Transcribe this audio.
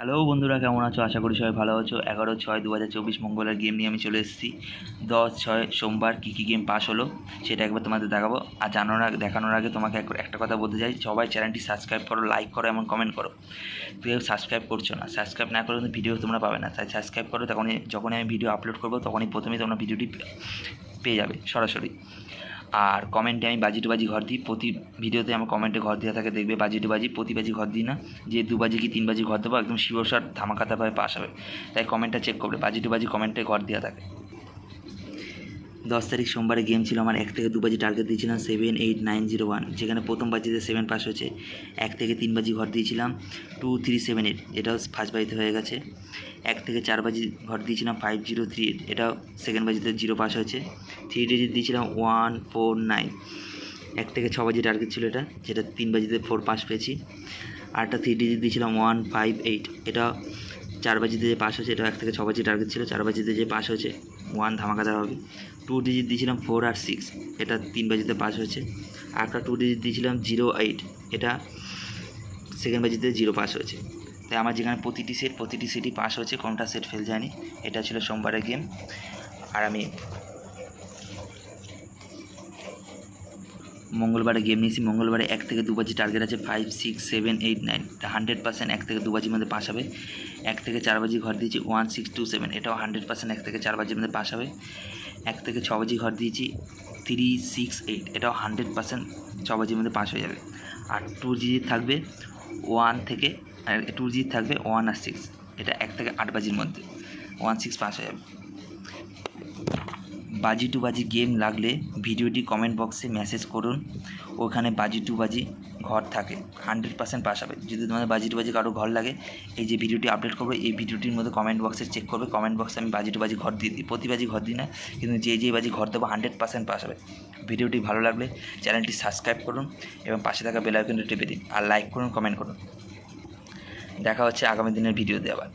Hello বন্ধুরা, কেমন আছো? আশা করি সবাই ভালো আছো। এগারো ছয় দু হাজার চব্বিশ মঙ্গলের গেম নিয়ে আমি চলে এসেছি। দশ ছয় সোমবার কী কী গেম পাস হলো, সেটা একবার তোমাদের দেখাবো। আর জানানোর আগে দেখানোর আগে তোমাকে এক- একটা কথা বলতে চাই, সবাই চ্যানেলটি সাবস্ক্রাইব করো লাইক করো এবং কমেন্ট করো। কেউ সাবস্ক্রাইব করছ না সাবস্ক্রাইব না করলে ভিডিও তোমরা পাবে না। তাই সাবস্ক্রাইব করো, তখনই যখনই আমি ভিডিও আপলোড করব, তখনই প্রথমেই তোমরা ভিডিওটি পেয়ে যাবে, সরাসরি। আর কমেন্টে আমি বাজি টু বাজি ঘর দিই। প্রতি ভিডিওতে আমার কমেন্টে ঘর দেওয়া থাকে, দেখবে বাজি টু বাজি প্রতি বাজি ঘর দিই না। যে দু বাজি কি তিন বাজি ঘর দেবো, একদম শট ধামাকাতাভাবে পাস হবে। তাই কমেন্টটা চেক করবে, বাজি টু বাজি কমেন্টে ঘর দেওয়া থাকে। দশ তারিখ সোমবারে গেম ছিল, আমার এক থেকে দু বাজি টার্গেট দিয়েছিলাম seven eight nine zero one যেখানে প্রথম বাজিতে সেভেন পাস হয়েছে, এক থেকে তিন বাজি ঘর দিয়েছিলাম টু থ্রি সেভেন এইট এটাও ফার্স্ট বাজিতে হয়ে গেছে। এক থেকে চার বাজি ঘর দিয়েছিলাম ফাইভ জিরো থ্রি এইট এটাও সেকেন্ড বাজিতে জিরো পাস হয়েছে। থ্রি ডিজিট দিয়েছিলাম ওয়ান ফোর নাইন এক থেকে ছ বাজি টার্গেট ছিল এটা, যেটা তিন বাজিতে ফোর পাস পেয়েছি। আরটা থ্রি ডিজিট দিয়েছিলাম ওয়ান ফাইভ এইট এটা চার বাজিতে যে পাস হয়েছে এটা এক থেকে ছ বাজি টার্গেট ছিল, চার বাজিতে যে পাস হয়েছে। ওয়ান ধামাকা দেওয়া হবে। টু ডিজিট দিয়েছিলাম ফোর আর সিক্স এটা তিন বাজিতে পাস হয়েছে। আরেকটা টু ডিজিট দিয়েছিলাম জিরো এইট এটা সেকেন্ড বাজিতে জিরো পাস হয়েছে। তাই আমার যেখানে প্রতিটি সেট প্রতিটি সেটই পাস হয়েছে। কোনটা সেট ফেল যায়নি, এটা ছিল সোমবারের গেম আর আমি মঙ্গলবারে গেম নিয়েছি, মঙ্গলবারে এক থেকে দু বাজি টার্গেট আছে five six seven eight nine hundred percent এক থেকে দু বাজির মধ্যে পাস হবে। এক থেকে চার বাজি ঘর দিয়েছি ওয়ান সিক্স টু সেভেন এটাও হান্ড্রেড পার্সেন্ট এক থেকে চার বাজির মধ্যে পাস হবে। এক থেকে ছ বাজি ঘর দিয়েছি থ্রি সিক্স এইট এটাও হান্ড্রেড পার্সেন্ট ছ বাজির মধ্যে পাস হয়ে যাবে। আর টু জি থাকবে ওয়ান থেকে টু জি থাকবে ওয়ান আর সিক্স এটা এক থেকে আট বাজির মধ্যে ওয়ান সিক্স পাস হয়ে যাবে। বাজি টু বাজি গেম লাগলে ভিডিওটি কমেন্ট বক্সে মেসেজ করুন। ওখানে বাজি টু বাজি ঘর থাকে হান্ড্রেড পার্সেন্ট পাস হবে। যদি তোমাদের বাজি টু বাজি কারও ঘর লাগে, এই যে ভিডিওটি আপলোড করব, এই ভিডিওটির মধ্যে কমেন্ট বক্সে চেক করবে। কমেন্ট বক্সে আমি বাজি টু বাজি ঘর দিয়ে দিই প্রতি বাজি ঘর দিই না, কিন্তু যে যে বাজি ঘর দেবো হান্ড্রেড পার্সেন্ট পাস হবে। ভিডিওটি ভালো লাগলে চ্যানেলটি সাবস্ক্রাইব করুন এবং পাশে থাকা বেল আইকনটি টিপে দিন। আর লাইক করুন কমেন্ট করুন। দেখা হচ্ছে আগামী দিনের ভিডিওতে আবার।